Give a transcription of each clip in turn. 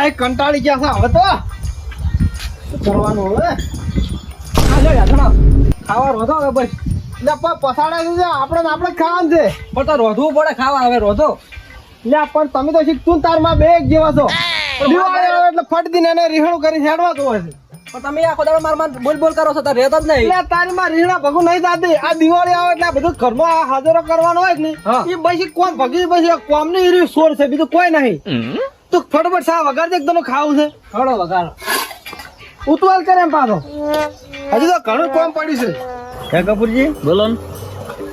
ભાઈ કંટાળી ગયા છે હવે તો કરવાનું હવે. આ લે ખાવા રોધો હવે ભાઈ. એટલે પણ છે આપણે ને આપણે ખાવાનું છે. પણ તો રોધવું પડે ખાવા હવે રોધો. એટલે પણ તમે તો તું તાર બે એક જેવા છો. દિવાળી આવે એટલે ફટ દીને એને રીહણું કરી તો પણ તમે આખો દાડો માર માર બોલ બોલ કરો છો તો રહેતો જ નહીં. એટલે તારી માં રીહણા ભગું નહીં થતી. આ દિવાળી આવે એટલે આ બધું ઘરમાં આ હાજરો કરવાનો હોય કે નહીં. એ પછી કોમ ભગી પછી કોમની સોર છે બીજું કોઈ નહીં. તું ફટાફટ સા વગાડ દે તને ખાવું છે. ખડો વગાડો. ઉતવાલ કરે એમ પાછો. હજી તો ઘણું કોમ પડ્યું છે. હે કપૂરજી બોલો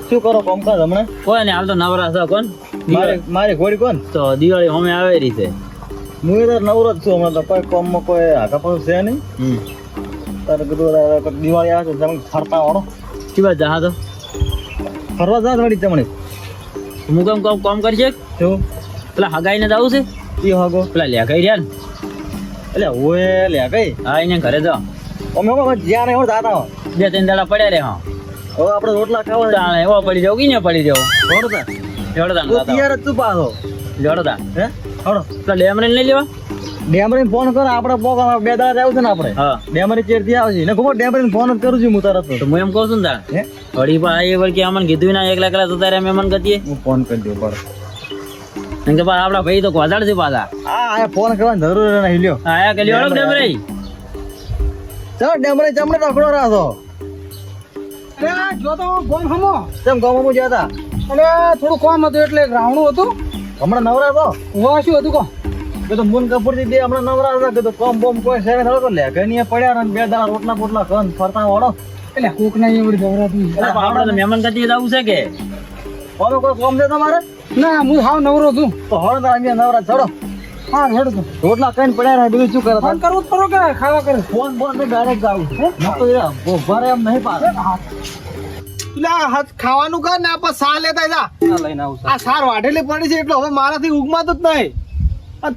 શું કરો કામકાજ હમણાં? કોઈ ને હાલ તો નવરા છો કોણ? મારે મારે ઘોડી કોણ? તો દિવાળી હોમે આવે રીતે હું એ તાર નવરો જ છું હમણાં તો કોઈ કામમાં કોઈ હાકા પણ છે નહીં. હમ. તારે કીધું દિવાળી આવે છે તમે ફરતા વાળો. કેવા જહા તો? ફરવા જા વળી તમને હું કેમ કામ કામ કરશે શું? પેલા હગાઈને જવું છે? ઈ હાગો. પેલા લેખાઈ રહ્યા ને? એટલે ઓએ લે કઈ હા એને ઘરે જાઓ. અમે અમે જ્યાં નહીં જાતા હો બે ત્રણ દાડા પડ્યા રે હા હવે આપણે રોટલા ખાવા. તાણે એવો પડી જાવ કે પડી જાવ જોડતા. જોડતા તૈયાર જ તું પાછો? જોડતા. હે? હળો પેલા ડેમરેન લઈ લેવા? ડેમરીન ફોન કરો આપણે પોક બે દાડા આવું છે ને આપણે. હા. ડેમરી ચેરથી આવશે. ને ખબર ડેમરીને ફોન જ કરું છું હું તરત તો હું એમ કહું છું ને તાણ. હળી પણ આ એ વળી કે અમને કીધું ના એકલા એકલા જતા રહ્યા મેમન ગતીએ. હું ફોન કરી દઉં બરાબર કે પાછા આપડા ભાઈ તો ગોધાડ છે પાછા. આ આ ફોન કરવાની જરૂર નહીં લ્યો આયા કે લ્યો ડેમરે ચાલો ડેમરી ચમડે રખડો રાખો અરે જો તો ગોમ હમો. તેમ ગામમાં ગયા હતા? અને થોડું કોમ હતું એટલે રાવણું હતું. હમણાં નવરા તો વાહ શું હતું કો કે તો મુન કપૂરથી બે હમણાં નવરા હતા કે તો કોમ બોમ કોઈ સેવે થયો તો લે કે પડ્યા ને બે દાડા રોટલા પોટલા કન ફરતા વાળો. એટલે કોક ના એવડી ગવરાતું આપડે તો મહેમાન કદી જવું છે કે? કોઈ કોમ છે તમારે? ના હું હાવ નવરો છું. તો હળ તારા મેં નવરા ચડો હા હેડ તો. રોટલા કઈ પડ્યા રહે બીજું શું કરે ફોન કરવું જ પડો કે ખાવા કરે? ફોન ફોન તો ડાયરેક્ટ ગાવું તો યાર ભરે એમ નહીં પાડે. હાથ ખાવાનું કર ને આપણે સા લેતા જા. લઈને આવું આ સાર વાઢેલી પડી છે એટલે હવે મારાથી ઉગમાતું જ નહીં.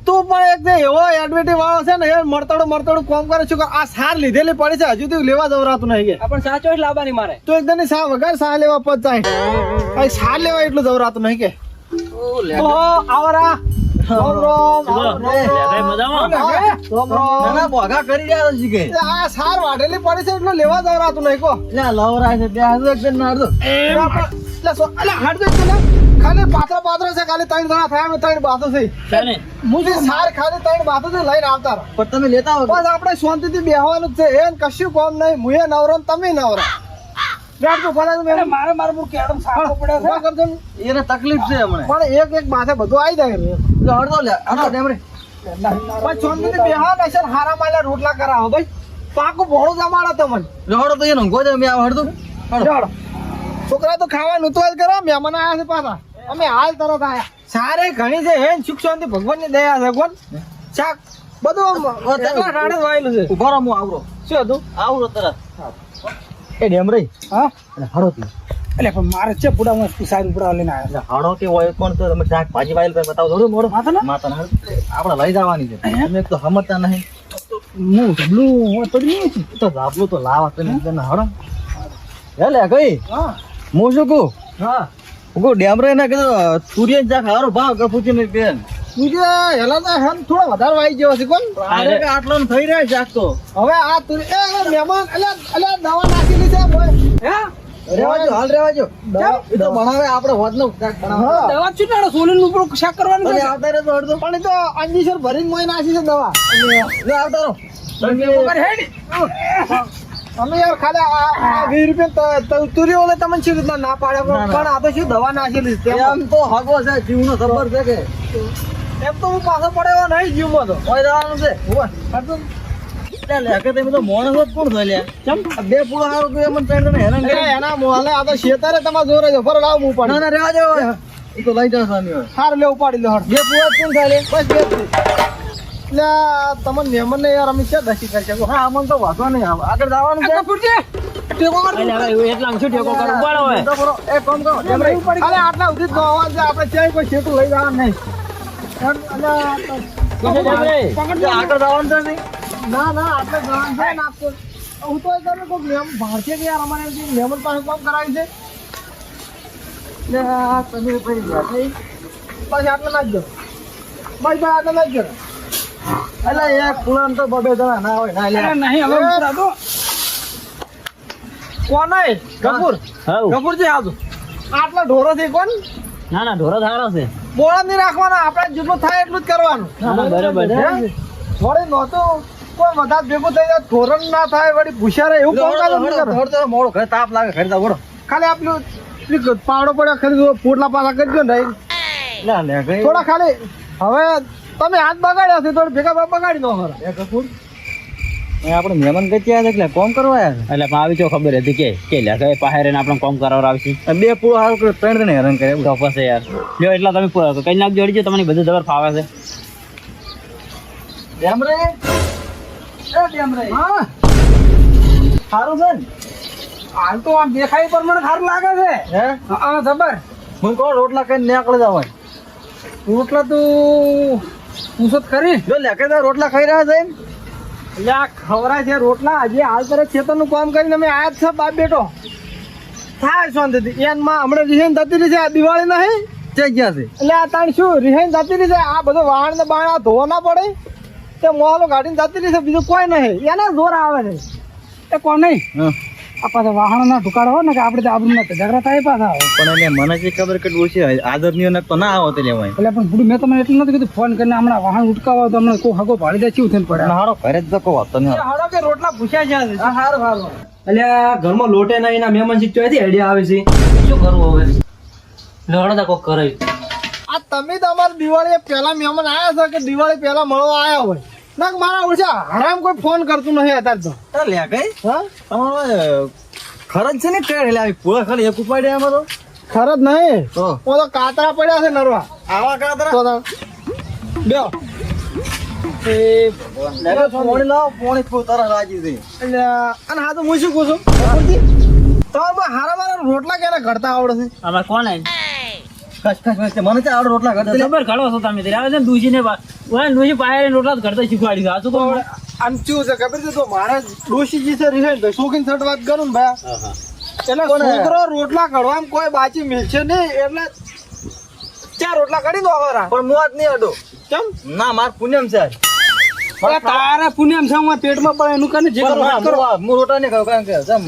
તું પણ એક એવો એડમિટી વાળો છે ને એ મરતડો મળતડું કોમ કરે છે કે આ સાર લીધેલી પડી છે હજુ તું લેવા જવરાતું નહીં કે. પણ સાચો જ લાવવાની મારે. તો એકદમની સા વગર સા લેવા પદ જાય સાર લેવા એટલું જવરાતું નહીં કે. આવરા. લેવા જવરાતું નહીં કો લવરા છે. ખાલી પાતળા પાતળા છે ખાલી ત્રણ જણા થયા ત્રણ બાતો છે. હું જે સાર ખાલી ત્રણ બાતો છે લઈને આવતા પણ તમે લેતા હો બસ આપણે શાંતિથી બેહવાનું જ છે. એ કશું કોમ નહીં. મુએ નવરો તમે નવરા. બેઠ તો ભલા તમે મારે મારે હું કેડમ સાફો પડ્યો છે. ઊભા એને તકલીફ છે હમણાં પણ એક એક માથે બધું આવી જાય. લે હળદો લે. હળદો ડેમરી. બસ શાંતિથી બેહવા બેસે ને હારા માલ્યા રોટલા કરાવો ભાઈ. પાકું ભોળું જમાડો તમને. હળદો તો એનો મેં હળદો છોકરા તો ખાવાનું તો જ કરો મહેમાન આયા છે પાછા. અમે હાલ તરત આયા. સારે ઘણી છે હે સુખ શાંતિ ભગવાનની દયા છે કોણ શાક. બધું આમ ચકલા વાયેલું છે. ગરમ હું આવરો. શું હતું? આવરો તરત. એ ડેમ રહી? હા? અને હળો તી એટલે પણ મારે છે પુડા હું સારું પુડા લઈને આવ્યા. એટલે હળો કે હોય કોણ તો? તમે શાક ભાજી વાયેલ તમે બતાવો થોડું મોડો. માથાના? માતાના આપણે લઈ જવાની છે. તમે એક તો સમજતા નહીં. હું ઢબલું હું તો નહીં છું. તો ધાબલું તો લાવા તમે તને હળો હે લે કઈ હા. હું શું કહું? હા. હું ડેમરે ને કીધું સૂર્ય શાક હારો ભાવ કે ને બેન. તું જે હેલા તો હેમ થોડો વધારે વાઈ ગયો છે કોણ? અરે કે આટલો થઈ રહ્યા શાક તો. હવે આ તું એ એ મહેમાન એટલે એટલે દવા નાખી છે હે? રેવાજો હાલ રેવાજો? એ તો બનાવે આપણે બનાવે દવા ચૂંટાડો સોલીન ઉપર શાક કરવાનું છે. આવતા તો અડધો. પણ તો અંજીસર ભરીને મોય છે દવા. લે. અમે યાર ખાલી આ- વીસ રૂપિયા ત- તમને શું રીતના ના પાડે? ના, ના. પણ આ તો શું દવા નાખેલી છે. એમ તો હગો છે જીવનો ખબર છે કે. એમ તો હું પાછો પડ્યો નહીં જીવમાં તો. કોઈ જવાનું છે? તમે તો મોણસ જ કોણ થાય લ્યા કેમ? આ બે પૂળો હારું તો એમ ત્રણ જણા હેરાન અરે કરે એના મોહલે આ તો શેતારે તમારે જોરે છે. ફરો લાવ હું ના પાડી ના રેવા જાવ એ તો લઈ જાવ સારું લે ઉપાડી લે હળ બે પૂળા જ કોણ થાય લે? બસ બે જ છે. એટલે આ તમને મહેમાન ને યાર અમે ક્યાં દસી કરી શકો હા અમને તો વાંધો નહીં આવે. આગળ જવાનું છે. ટેકો કર. એટલે શું ઠેકો કરો? ઉપાડો તો એક કરો. અરે આટલા સુધી જ છે. આપણે ક્યાંય કોઈ શેતું લઈ જવાનું નહીં. આગળ જવાનું છે ના ના આપણે છે છે એટલે છે એટલે એક પુલાન તો બબે જણા ના હોય ના લે નહીં હવે ઉતરાતો. કોણ હે? કપૂર હવ કપૂરજી આટલા ઢોરો થી કોણ ના ના ઢોરો સારો છે બોળા નહીં રાખવાના આપણે જેટલું થાય એટલું જ કરવાનું ના, ના, બરાબર? નહોતું કોઈ વધારે ભેગું થઈ જાય ધોરણ ના થાય વળી ભૂસ્યા એવું કોણ કરે. મોડો ઘરે તાપ લાગે ઘરે તાપ ખાલી આપણું પાડો પાવડો પડ્યો ખરીદો પોટલા કરી કરજો ને. ના થોડા ખાલી હવે તમે હાથ બગાડ્યા છે થોડી ભેગા બગાડી દો ખરા આપણે મહેમાન આવ્યા એટલે કોમ કરવા એટલે આવી ચો ખબર હતી કે કે લે કે પાસે આપણે કોમ કરાવવા આવશે. બે પૂળો હાલ કરે ત્રણ જણ હેરાન કરે તો પછી યાર જો એટલા તમે કઈ નાખ જોડી તમને બધું જબર ફાવે છે. ડેમ રે એ ડેમ રે હા. સારું છે હાલ તો આમ દેખાય મને સારું લાગે છે. હે? હા જબર. હું કહો રોટલા કઈ નીકળે જવાય રોટલા તું પૂછત ખરી. જો લેકે રોટલા ખાઈ રહ્યા છે ખવરાય છે રોટલા. હજી હાલ તરત ખેતરનું કામ કરીને અમે આયા જ છે બાપ બેટો. થાય શાંતિથી. એનમાં હમણાં રિહાઈન જતી રહી છે આ દિવાળી નહીં ચઈ ગયા છે? એટલે આ તાણ શું? રિહાઈન જતી રહી છે આ બધો વાહણ ને બાણ ધોવા ના પડે? તે મોહલો ગાડીને જતી રહી છે બીજું કોઈ નહીં. એને જોર આવે છે. એ કોણ નહીં? હા. આ પાછા વાહણના ટુકાડા હોય ને કે આપણે તો આબરૂ ના ઝઘડા થાય પાછા આવે પણ એને મને જે ખબર કે ઓછી આદરણીયની તો ના આવો તે લેવાય. એટલે પણ મેં તમને એટલું નથી કીધું ફોન કરીને હમણાં વાહન ઉટકાવો તો હમણાં કોઈ હગો ભાડી દે ચીવું થઈને પડે. હારો ઘરે જ ધક્કો વાગતો નહીં. હારો કે રોટલા ભૂસ્યા છે હારો હારું. એટલે આ ઘરમાં લોટે ના એના મહેમાન શીખ ચોથી આઈડિયા આવે છે. શું કરવું હવે? લડો તો કોક કરે. આ તમે તમારી દિવાળી પહેલા મહેમાન આવ્યા છો કે દિવાળી પહેલા મળવા આવ્યા હોય? ના મારા ઓછા. હરામ કોઈ ફોન કરતું નહીં અત્યારે તો. તો લે કઈ? હા? તમારે ખરજ છે ને ટ્રેડ એટલે આવી પૂળા ખરી એક ઉપાડ્યા એમાં તો. ખર જ નહીં. તો? તો કાતરા પડ્યા છે નરવા. આવા કાતરા? તો બે. એ ફોન લાવો પોણી ફૂ તારા રાજી છે. એટલે અને હા તો હું શું કહું છું? તો હારા મારા રોટલા ક્યારે ઘડતા આવડે છે? આમાં કોણ મને ચાર રોટલા ઘડતા. ખબર ઘડો છો તમે ત્યારે. આવે છે ને ડૂસીને ઓલા ડૂસી રોટલા જ શીખવાડી શું કહું? આમ ચેવું છે ખબર છે? તો મારે ડોશીજી છે રિહાઈ તો શોખીન સટ વાત કરું ને ભાઈ. હા, હા. એટલે છોકરો રોટલા ઘડવામાં કોઈ બાચી મિલશે નહીં એટલે ચાર રોટલા કાઢી દો ખરા પણ મોત નહીં હતો કેમ? ના માર પુણ્યમ છે. તારા પુણ્યમ છે હું પેટમાં પણ એનું કરીને જે કરો? હું રોટલા નહીં ખાવ કારણ કે જેમ,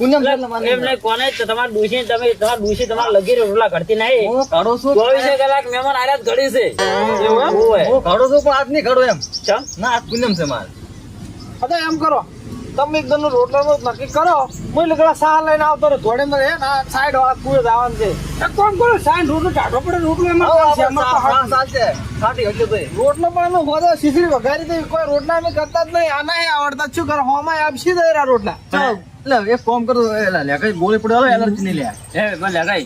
એટલે મારે એમ નહીં, કોને જ તમારે તમે તમારે ડૂસી તમારે લગી રોટલા ઘડતી નહીં. હું કાઢું છું. ચોવીસે કલાક મહેમાન આર્યા ઘડી છે એવું હું કાઢું છું પણ આજ નહીં કાઢું એમ. ના આજ પુણ્યમ છે મારે. હવે એમ કરો. તમે એક દરનો રોટલાનું નક્કી કરો. હું લગડા સાહ લઈને આવતો થોડે મને હે સાઈડ વાળા કુએ જવાનું છે. કોણ કોણ સાઈડ રોટલો ટાઢો પડે રોટલો એમાં છે, એમાં તો સા- હાથ- સા- ચાલશે. સાટી હજુ. રોટલો પણ એનો હોદો સીસરી વઘારી દઈ કોઈ રોટલા અમે કરતા જ નહીં. આના આવડતા. જ શું કરો? હોમાં આપશી દઈ રહ્યા રોટલા. ચાલો. એટલે એક કામ કરો એ લે, કઈ ગોળી પડે એલર્જી નહીં લે. એ ભલે કઈ?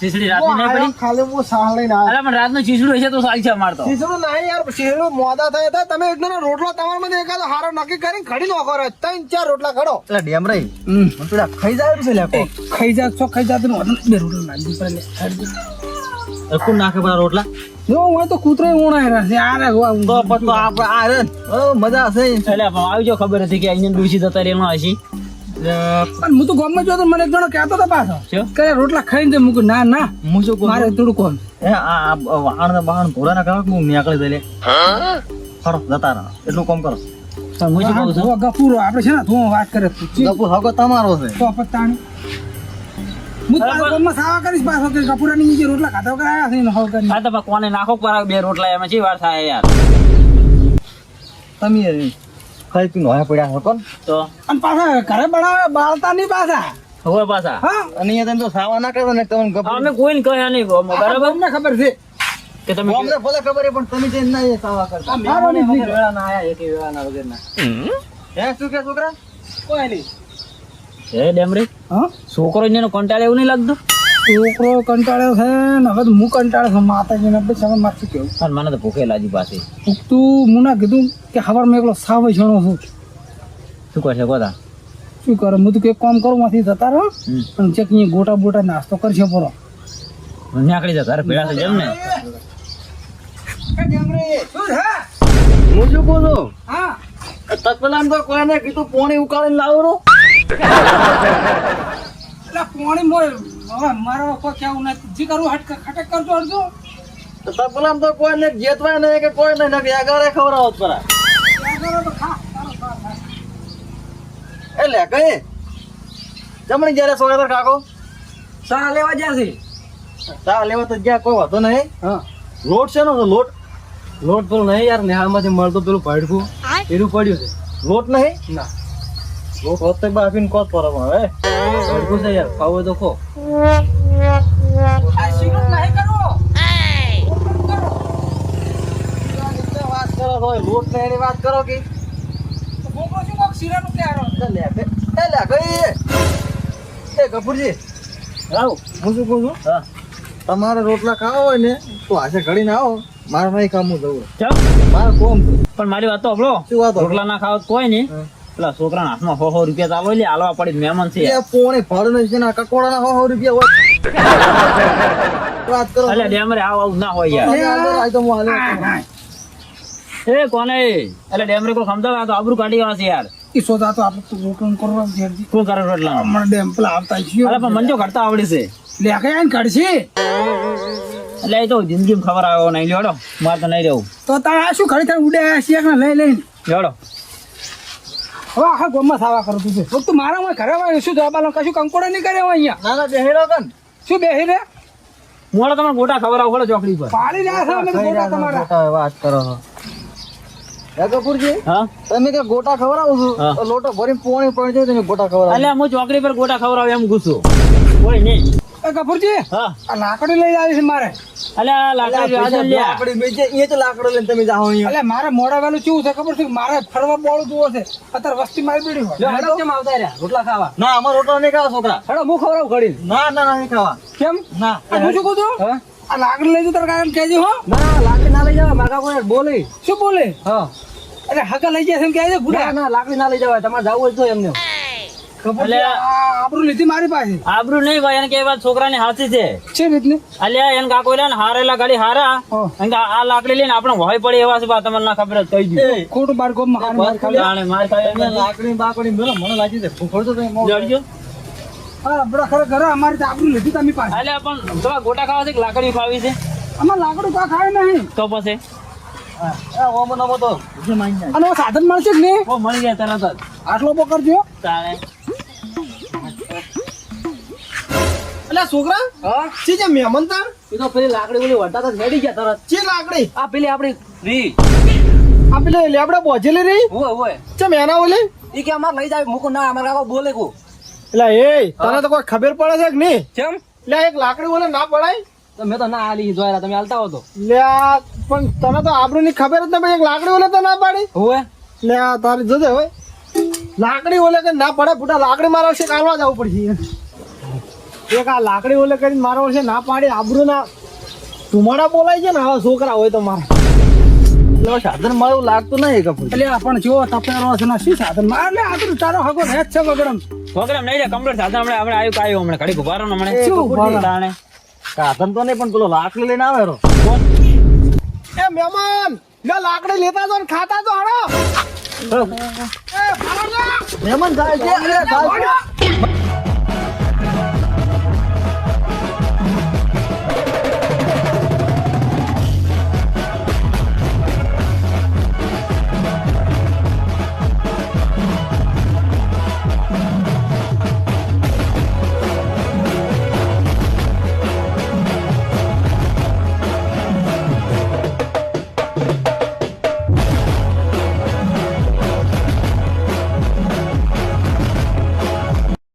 શીશડી રાતની નહીં પડી? ખાલી હું સાહ લઈને અલા પણ રાતનું શીશડું હશે તો સારી છે અમારે તો. નહીં યાર શીશડું મોડા થયા હતા તમે એકદમ રોટલો તમારા હારો નક્કી કરીને ખડી નાખો રે ત્રણ ચાર રોટલા ખડો એટલે ડેમ રહી. પેલા ખાઈ જાય છે ખાઈ જા છો ખાઈ જા તો બે રોટલો નાખી લે કોણ પેલા રોટલા? જો હું તો કૂતરો ઉણાય રહ્યા છે તો પછી આપણે આ રે મજા હશે. એટલે પણ આવજો ખબર હતી કે અહીંયા ડૂસી જતા રહેવાનું હશે. પણ હું તો ગામમાં જોતો મને એક જણો કહેતો હતો પાછો કે રોટલા ખાઈને દે મૂકું ના ના હું શું મારે થોડું કોમ એ આ વાહણ ને વાહણ ઘોડા ના કારણે હું નીકળી જઈ લે ખરો જતા રહો. એટલું કામ કરો. ગપુરો હું હા, આપણે છે ને તું વાત કરે ગપુર હગો તમારો છે. તો પત્તાણી હું તારા ગામમાં સાવા કરીશ પાછો કે ગફુરાની નીચે રોટલા ખાતા વગર આયા છે ને હવે કરીને. આ તો કોને નાખો બે રોટલા એમાં ચી વાર થાય યાર? તમે ખાઈ પીને હોય પડ્યા હતો તો? અને પાછા ઘરે બનાવે બાળતા નહીં પાછા. હવે પાછા? હા. અને અહીંયા તો સાવા ના કરતા ને તમને ખબર અમે કોઈને કહ્યા નહીં બરાબર? અમને ખબર છે. કે તમે અમને ભલે ખબર પણ તમે ના એ સાવા કરતા. વેળા ના આયા એકે વેળા ના વગર ના હે શું કે છોકરા? કોઈ નહીં. હે ડેમરી? હા? છોકરો એને કંટાળે એવું નહીં લાગતું? છોકરો કંટાળ્યો છે ને હવે હું કંટાળ્યો છું માતાજીને બસ હવે માથું કેવું અને મને તો ભૂખે લાગી પાસે તું મુના કીધું કે ખબર મેં એકલો સાવ છણો છું. શું કરશે કોતા શું કરે? હું તો કંઈક કામ કરું માંથી જતા રહો. અને ચેક અહીંયા ગોટા બોટા નાસ્તો કરશે પરો. નીકળી જતા ભેળા થઈ જેમ ને. હું શું કહું છું? હા. તત્પલામ તો કોઈને કીધું પોણી ઉકાળીને લાવો પાણી મોય હવે મારો કોઈ કેવું નથી. જી કરું ખટક કરજો અડધો તો તો કોઈ ને જેતવાય નહીં કે કોઈ નહીં નકે આગળ ખવડાવો જ પરા એ લે કઈ? જમણી જ્યારે સોયા તાર કાકો? સા લેવા જ્યાં છે? ચા લેવા તો ગયા કોઈ વાતો નહીં. હા. લોટ છે ને લોટ. લોટ પેલું નહીં યાર નેહાળમાંથી મળતું પેલું પડકું એનું પડ્યું છે. લોટ નહીં? ના. લોટ હોત તો બાફીને કોત પર હવે પડકું છે યાર ખાવું તો ખો. શીરો લોટ ને એની વાત કરો કે ગોગો શું કોક શીરાનું ક્યારે એ લે એ લે કઈ એ કપૂરજી આવો હું શું કહું છું હા તમારે રોટલા ખાવા હોય ને તો આશે ઘડીને આવો. મારે નહીં કામું જવું મારે કોમ પણ મારી વાત તો હંભળો શું વાત? રોટલા ના ખાવ કોઈ નહીં. પેલા છોકરાના હાથમાં સો સો રૂપિયા ચાલો લે હાલવા પડી મહેમાન છે. પોણે ભાડું છે ને કકોડા ના સો રૂપિયા હોય. વાત કરો. એટલે ડેમરે આવ આવું ના હોય યાર. એ કોને? એટલે ડેમરે કોઈ સમજાવે? આ તો આબરૂ કાઢી આવે યાર. ઈ સોદા તો આપણે તો રોટલું કરવા જેરજી શું કરે રોટલા? મને ડેમ પેલા આવતા છીએ. અરે પણ મંજો કરતા આવડી છે. લે કે આઈને કાઢશે એટલે એ તો જિંદગીમાં ખબર આવ્યો નહીં. લેડો મારે તો નહીં રહેવું. તો તારે આ શું ખરી તારે ઉડે ને લઈ લઈને. લેવડો હવે આખા ગોમમાં સાવા કરું તું ફક્ત મારા માં ઘરે હોય શું જવાબ આલો કશું કંકોડો નહીં કરે અહીંયા. ના ના બેહેરો કન શું બેહી રે મોડો તમારે ગોટા ખબર આવો ચોકડી પર. પાડી રહ્યા છે અમે ગોટા તમારા. વાત કરો. છો એ કપૂરજી હા? તમે કે ગોટા ખવડાવું છું? હા. તો લોટો ભરીને પોણી પડી જાય તમે ગોટા ખવડાવો. એટલે હું ચોકડી પર ગોટા ખવડાવું એમ ગુસ્સો કોઈ નહીં. કપૂરજી હા. લાકડી લઈ આવી છે મારે. અલે આ લાકડી લાકડી બેચે અહીંયા તો લાકડો લઈને તમે જાઓ અહીંયા. એટલે મારે મોડા વેલું કેવું છે ખબર છે? મારે ફરવા બોળું જોવો છે. અત્યારે વસ્તી મારી પીડી હોય. કેમ આવતા રહ્યા? રોટલા ખાવા? ના અમાર રોટલા નહીં ખાવા છોકરા. હેડો હું ખવડાવું ઘડી ના ના ના નહીં ખાવા. કેમ? ના. આ હું શું કહું છું? હા? આ લાકડી લઈ જતો તારે કાયમ કહેજે હો. ના લાકડી ના લઈ જવા મારા કોઈ બોલે. શું બોલે? હા. અરે હકા લઈ જાય એમ કેજે ના બુડા ના લાકડી ના લઈ જવાય તમારે જવું હોય તો એમને. આબરૂ લીધી મારી પાસે. આબરૂ નહીં ભાઈ એને કે વાત છોકરાની હાથી છે. છે રીતની અલ્યા એને કાકો લે હારેલા ગાડી હારા. હા. આ લાકડી લઈને આપણે વહાઈ પડી એવા છે બા તમને ના ખબર જ કહી ખોટું બાર ગોમમાં હારી મારી ખાલી. માર ખાય લાકડી બાકડી મેલો મને લાગી છે ફૂફડતો તો જડજો. હા બડા ખરેખર અમારી આબરૂ લીધી તમે પાસે. અલ્યા પણ ગોટા ખાવા છે કે લાકડી ખાવી છે? આમાં લાકડું કા ખાય નહીં. તો પછી? હા, ઓમો નમો તો. જે માની જાય. અને આ સાધન મળશે મળી જાય તરત જ. આટલો પકડજો તાણે. એટલે છોકરા? હા? છે જે મહેમાન તાર એ તો પેલી લાકડી ઓલી વળતા તો હેડી ગયા તરત. છે લાકડી? આ પેલી આપણી રી આ પેલે લેબડા બોજેલી રહી હોય હોય. છે મેના ઓલી? ઈ કે અમાર લઈ જાય મૂકો ના અમાર કાકો બોલે કો. એટલે એ તને તો કોઈ ખબર પડે છે કે નહીં? કેમ? એટલે એક લાકડી ઓલે ના પડાય. તો મેં તો ના આલી જોયેલા તમે હાલતા હો તો. લે પણ તને તો આબરૂ ની ખબર જ નહીં એક લાકડી ઓલે તો ના પાડી. હોય. લે તારી જોજે હોય. લાકડી ઓલે કે ના પડે ફૂટા લાકડી મારા છે કાલવા જવું પડશે. એક આ લાકડી ઓલે કરીને મારા વર્ષે ના પાડી આબરૂ ના ધુમાડા બોલાય છે ને આવા છોકરા હોય તો મારા. એટલે સાધન મારું લાગતું નહીં કપડું એટલે પણ જો તપેરો છે ને શું સાધન મારે એટલે તારો હગો રહે છે વગરમ પ્રોગ્રામ નહીં કમ્પ્લીટ સાધન હમણાં હમણાં આવ્યું કાયું હમણાં. ઘડી ઊભા રહો ને હમણાં. શું ઊભા રહો? સાધન તો નહીં પણ પેલો લાકડી લઈને આવે રો એ મહેમાન લે લાકડી લેતા જો ને ખાતા જો. હડો. મહેમાન જાય છે. અરે, જાય છે.